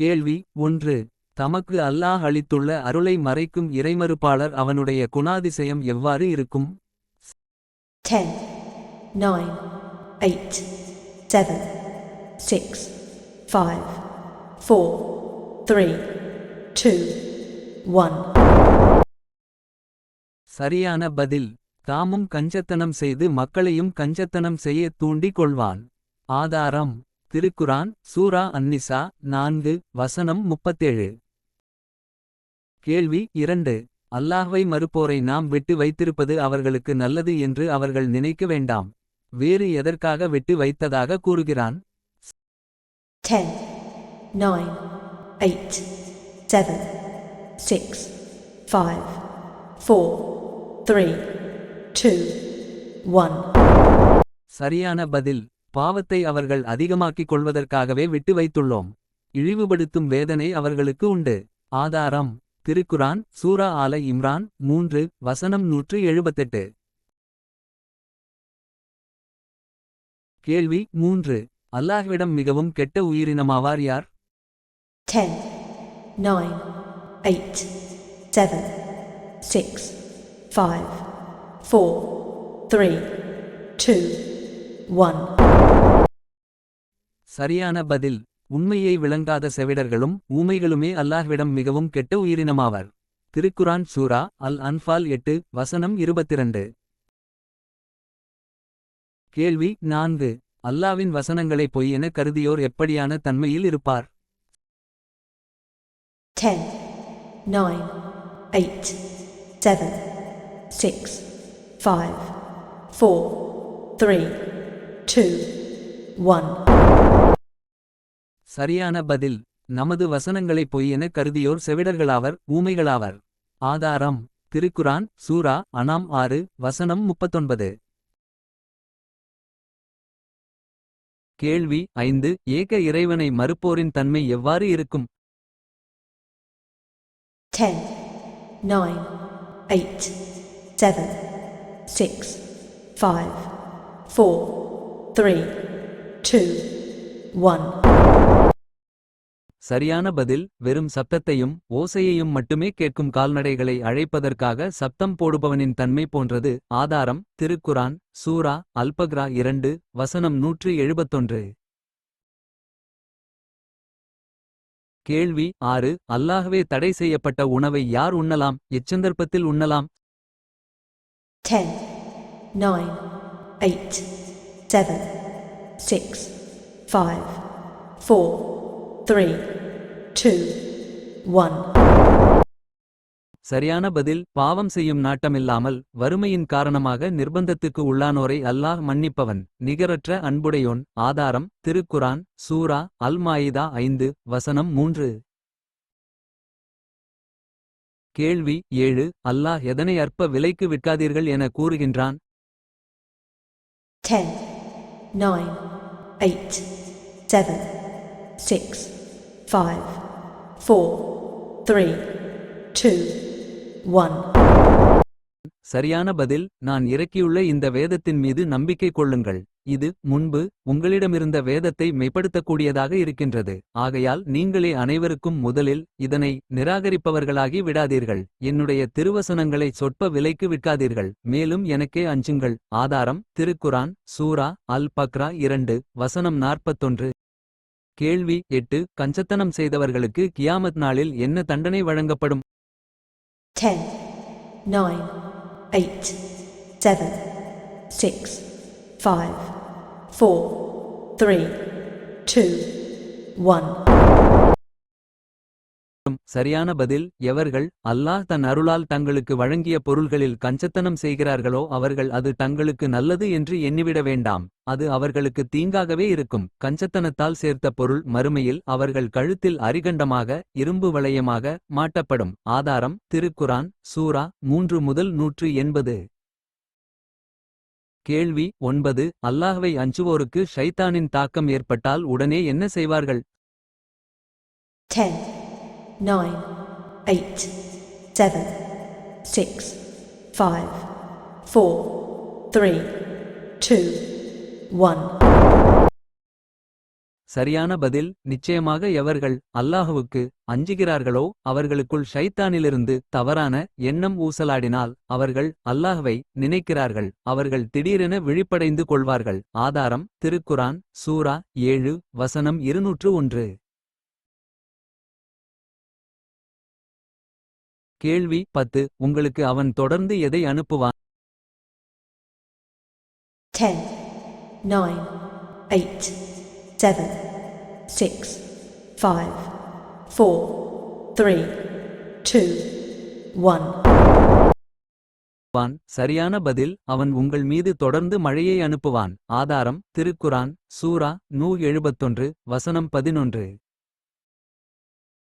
கேள்வி ஒன்று. தமக்கு அல்லாஹ் அளித்துள்ள அருளை மறைக்கும் இறைமறுப்பாளர் அவனுடைய குணாதிசயம் எவ்வாறு இருக்கும்? 10, 9, 8, 7, 6, 5, 4, 3, 2, 1. சரியான பதில். தாமும் கஞ்சத்தனம் செய்து மக்களையும் கஞ்சத்தனம் செய்ய தூண்டிக் கொள்வான். ஆதாரம். திருக்குரான் சூரா அன்னிசா நான்கு வசனம் முப்பத்தேழு. கேள்வி இரண்டு. அல்லாஹ்வை மறுப்போரை நாம் விட்டு வைத்திருப்பது அவர்களுக்கு நல்லது என்று அவர்கள் நினைக்க வேண்டாம். வேறு எதற்காக விட்டு வைத்ததாக கூறுகிறான்? 10, 9, 8, 7, 6, 5, 4, 3, 2, 1. சரியான பதில். பாவத்தை அவர்கள் அதிகமாக்கிக் கொள்வதற்காகவே விட்டு வைத்துள்ளோம். இழிவுபடுத்தும் வேதனை அவர்களுக்கு உண்டு. ஆதாரம் திருக்குரான் சூரா ஆல இம்ரான் மூன்று வசனம் நூற்று எழுபத்தெட்டு. கேள்வி மூன்று அல்லாஹ்விடம் மிகவும் கெட்ட உயிரினமாவார் யார்? 10, 9, 8, 7, 6, 5, 4, 3, 2, 1. சரியான பதில். உண்மையை விளங்காத செவிடர்களும் ஊமைகளுமே அல்லாஹ்விடம் மிகவும் கெட்ட உயிரினமாவர். திருக்குரான் சூரா அல் அன்ஃபால் எட்டு வசனம் இருபத்திரண்டு. கேள்வி நான்கு. அல்லாவின் வசனங்களை பொய் என கருதியோர் எப்படியான தன்மையில் இருப்பார்? 10, 9, 8, 7, 6, 5, 4, 3, 2, 1. சரியான பதில். நமது வசனங்களை பொய் என கருதியோர் செவிடர்களாவர் ஊமைகளாவர். ஆதாரம் திருக்குரான் சூரா அனாம் ஆறு வசனம் முப்பத்தொன்பது. கேள்வி ஐந்து ஏக இறைவனை மறுப்போரின் தன்மை எவ்வாறு இருக்கும்? 10, 9, 8, 7, 6, 5, 4, 3, 2, 1. சரியான பதில் வெறும் சப்தத்தையும் ஓசையையும் மட்டுமே கேட்கும் கால்நடைகளை அழைப்பதற்காக சப்தம் போடுபவனின் தன்மை போன்றது. ஆதாரம் திருக்குரான் சூரா அல்பக்ரா இரண்டு வசனம் நூற்று எழுபத்தொன்று. கேள்வி ஆறு அல்லாகவே தடை செய்யப்பட்ட உணவை யார் உண்ணலாம்? எச்சந்தர்ப்பத்தில் உண்ணலாம்? 10, 9, 8, 7, 6, 5, 4, 3, 2, 1. சரியான பதில் பாவம் செய்யும் நாட்டமில்லாமல் வறுமையின் காரணமாக நிர்பந்தத்துக்கு உள்ளானோரை அல்லாஹ் மன்னிப்பவன். நிகரற்ற அன்புடையோன் ஆதாரம் திருக்குரான் சூரா அல் மாயிதா ஐந்து வசனம் மூன்று. கேள்வி ஏழு அல்லாஹ் எதனை அற்ப விலைக்கு விற்காதீர்கள் என கூறுகின்றான்? 10, 9, 8, 7, 6, 5, 4, 3, 2, 1. சரியான பதில். நான் இறக்கியுள்ள இந்த வேதத்தின் மீது நம்பிக்கை கொள்ளுங்கள். இது முன்பு உங்களிடமிருந்த வேதத்தை மெய்ப்படுத்தக்கூடியதாக இருக்கின்றது. ஆகையால் நீங்களே அனைவருக்கும் முதலில் இதனை நிராகரிப்பவர்களாகி விடாதீர்கள். என்னுடைய திருவசனங்களை சொற்ப விலைக்கு விற்காதீர்கள். மேலும் எனக்கே அஞ்சுங்கள். ஆதாரம் திருக்குரான் சூரா அல் பக்ரா இரண்டு வசனம் நாற்பத்தொன்று. கேள்வி எட்டு கஞ்சத்தனம் செய்தவர்களுக்கு கியாமத் நாளில் என்ன தண்டனை வழங்கப்படும் 10, 9, 8, 7, 6, 5, 4, 3, 2, 1. சரியான பதில் எவர்கள் அல்லாஹ் தன் அருளால் தங்களுக்கு வழங்கிய பொருள்களில் கஞ்சத்தனம் செய்கிறார்களோ அவர்கள் அது தங்களுக்கு நல்லது என்று எண்ணிவிட வேண்டாம். அது அவர்களுக்கு தீங்காகவே இருக்கும். கஞ்சத்தனத்தால் சேர்த்த பொருள் மறுமையில் அவர்கள் கழுத்தில் அரிகண்டமாக இரும்பு வளையமாக மாட்டப்படும். ஆதாரம் திருக்குரான் சூரா மூன்று முதல் நூற்று எண்பது. கேள்வி ஒன்பது. அல்லாஹ்வை அஞ்சுவோருக்கு ஷைத்தானின் தாக்கம் ஏற்பட்டால் உடனே என்ன செய்வார்கள்? 10, 9, 8, 7, 6, 5, 4, 3, 2, 1. சரியான பதில் நிச்சயமாக எவர்கள் அல்லாஹுவுக்கு அஞ்சுகிறார்களோ அவர்களுக்குள் ஷைத்தானிலிருந்து தவறான எண்ணம் ஊசலாடினால் அவர்கள் அல்லாஹ்வை நினைக்கிறார்கள். அவர்கள் திடீரென விழிப்படைந்து கொள்வார்கள். ஆதாரம் திருக்குரான் சூரா ஏழு வசனம் இருநூற்று ஒன்று. கேள்வி பத்து உங்களுக்கு அவன் தொடர்ந்து எதை அனுப்புவான்? 10, 9, 8, 7, 6, 5, 4, 3, 2, 1. வான் சரியான பதில் அவன் உங்கள் மீது தொடர்ந்து மழையை அனுப்புவான். ஆதாரம் திருக்குரான் சூரா நூ எழுபத்தொன்று வசனம் பதினொன்று.